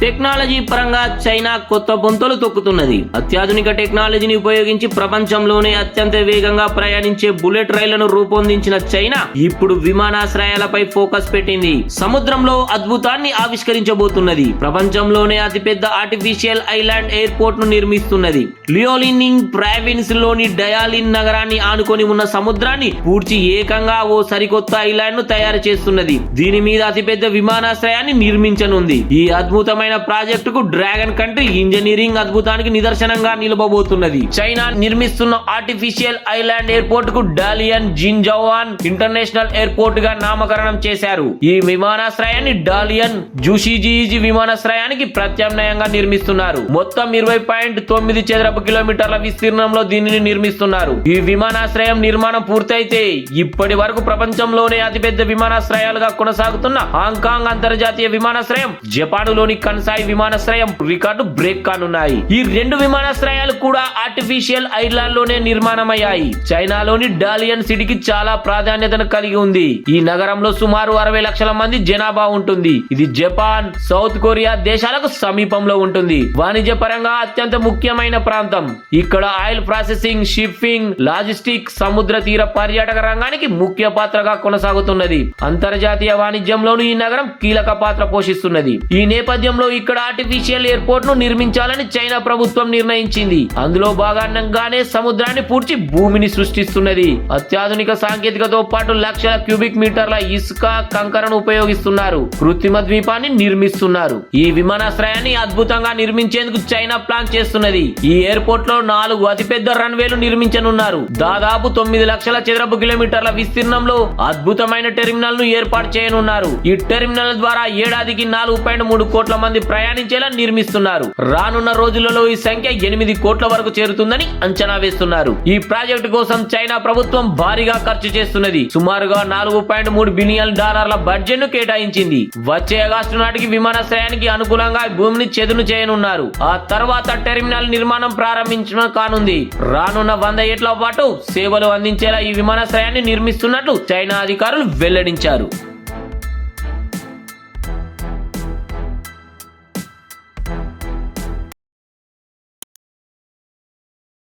Technology పరంగా China కొత్త పొంతలు తొక్కుతున్నది. అత్యాధునిక టెక్నాలజీని ఉపయోగించి ప్రపంచంలోనే అత్యంత వేగంగా ప్రయాణించే బుల్లెట్ రైళ్ళను రూపొందించిన చైనా ఇప్పుడు విమానాశ్రయాలపై ఫోకస్ పెట్టింది. సముద్రంలో అద్భుతాన్ని ఆవిష్కరించబోతున్నది. ప్రపంచంలోనే అతిపెద్ద ఆర్టిఫిషియల్ ఐలాండ్ ఎయిర్పోర్ట్ను నిర్మిస్తున్నది. లియోలినింగ్ ప్రావిన్స్లోని డయాలిన్ నగరాన్ని ఆనుకొని ఉన్న సముద్రాన్ని పూడ్చి ఏకంగా ఓ సరికొత్త ఐలాండ్ను తయారు చేస్తున్నది. దీని మీద అతిపెద్ద విమానాశ్రయాన్ని నిర్మించనుంది. ఈ అద్భుతమైన ప్రాజెక్టుకు డ్రాగన్ కంట్రీ ఇంజనీరింగ్ అద్భుతానికి నిదర్శనంగా నిలబోతున్నది చైనా నిర్మిస్తున్న ఆర్టిఫిషియల్ ఐలాండ్ ఎయిర్పోర్ట్కు డాలియన్ జిన్జవాన్ ఇంటర్నేషనల్ ఎయిర్పోర్ట్గా నామకరణం చేశారు. ఈ విమానాశ్రయాన్ని డాలియన్ జూషిజీజీ విమానాశ్రయానికి ప్రత్యామ్నాయంగా నిర్మిస్తున్నారు. మొత్తం ఇరవై పాయింట్ తొమ్మిది చదరపు కిలోమీటర్ల విస్తీర్ణంలో దీనిని నిర్మిస్తున్నారు. ఈ విమానాశ్రయం నిర్మాణం పూర్తయితే ఇప్పటి వరకు ప్రపంచంలోనే అతిపెద్ద విమానాశ్రయాలుగా కొనసాగుతున్న హాంకాంగ్ అంతర్జాతీయ విమానాశ్రయం జపాన్లోని సాయి విమానాశ్రయం రికార్డు బ్రేక్ కానున్నాయి. ఈ రెండు విమానాశ్రయాలు కూడా ఆర్టిఫిషియల్ ఐలాండ్లోనే నిర్మాణమయ్యాయి. చైనాలోని డాలియన్ సిటీకి చాలా ప్రాధాన్యతను కలిగి ఉంది. ఈ నగరంలో సుమారు అరవై లక్షల మంది జనాభా ఉంటుంది. ఇది జపాన్ సౌత్ కొరియా దేశాలకు సమీపంలో ఉంటుంది. వాణిజ్య పరంగా అత్యంత ముఖ్యమైన ప్రాంతం. ఇక్కడ ఆయిల్ ప్రాసెసింగ్ షిప్పింగ్ లాజిస్టిక్ సముద్ర తీర పర్యాటక రంగానికి ముఖ్య పాత్రగా కొనసాగుతున్నది. అంతర్జాతీయ వాణిజ్యంలోనూ ఈ నగరం కీలక పాత్ర పోషిస్తున్నది. ఈ నేపథ్యంలో ఇక్కడ ఆర్టిఫిషియల్ ఎయిర్పోర్ట్ను నిర్మించాలని చైనా ప్రభుత్వం నిర్ణయించింది. అందులో భాగంగానే సముద్రాన్ని పూడ్చి భూమిని సృష్టిస్తున్నది. అత్యాధునిక సాంకేతికతో పాటు లక్షల క్యూబిక్ మీటర్ల ఇసుక కంకరను ఉపయోగిస్తున్నారు. కృత్రిమ ద్వీపాన్ని నిర్మిస్తున్నారు. ఈ విమానాశ్రయాన్ని అద్భుతంగా నిర్మించేందుకు చైనా ప్లాన్ చేస్తున్నది. ఈ ఎయిర్పోర్ట్లో నాలుగు అతిపెద్ద రన్వేలు నిర్మించనున్నారు. దాదాపు తొమ్మిది లక్షల చదరపు కిలోమీటర్ల విస్తీర్ణంలో అద్భుతమైన టెర్మినల్ను ఏర్పాటు చేయనున్నారు. ఈ టెర్మినల్ ద్వారా ఏడాదికి నాలుగు పాయింట్ మూడు కోట్ల మంది ప్రయాణించేలా నిర్మిస్తున్నారు. రానున్న రోజులలో ఈ సంఖ్య ఎనిమిది కోట్ల వరకు చేరుతుందని అంచనా వేస్తున్నారు. ఈ ప్రాజెక్టు కోసం చైనా ప్రభుత్వం భారీగా ఖర్చు చేస్తున్నది. సుమారుగా నాలుగు పాయింట్ మూడు బిలియన్ డాలర్ల బడ్జెట్ను కేటాయించింది. వచ్చే ఆగస్టు నాటికి విమానాశ్రయానికి అనుకూలంగా భూమిని చెదును చేయనున్నారు. ఆ తర్వాత టెర్మినల్ నిర్మాణం ప్రారంభించడం కానుంది. రానున్న వంద ఏళ్ళ పాటు సేవలు అందించేలా ఈ విమానాశ్రయాన్ని నిర్మిస్తున్నట్లు చైనా అధికారులు వెల్లడించారు.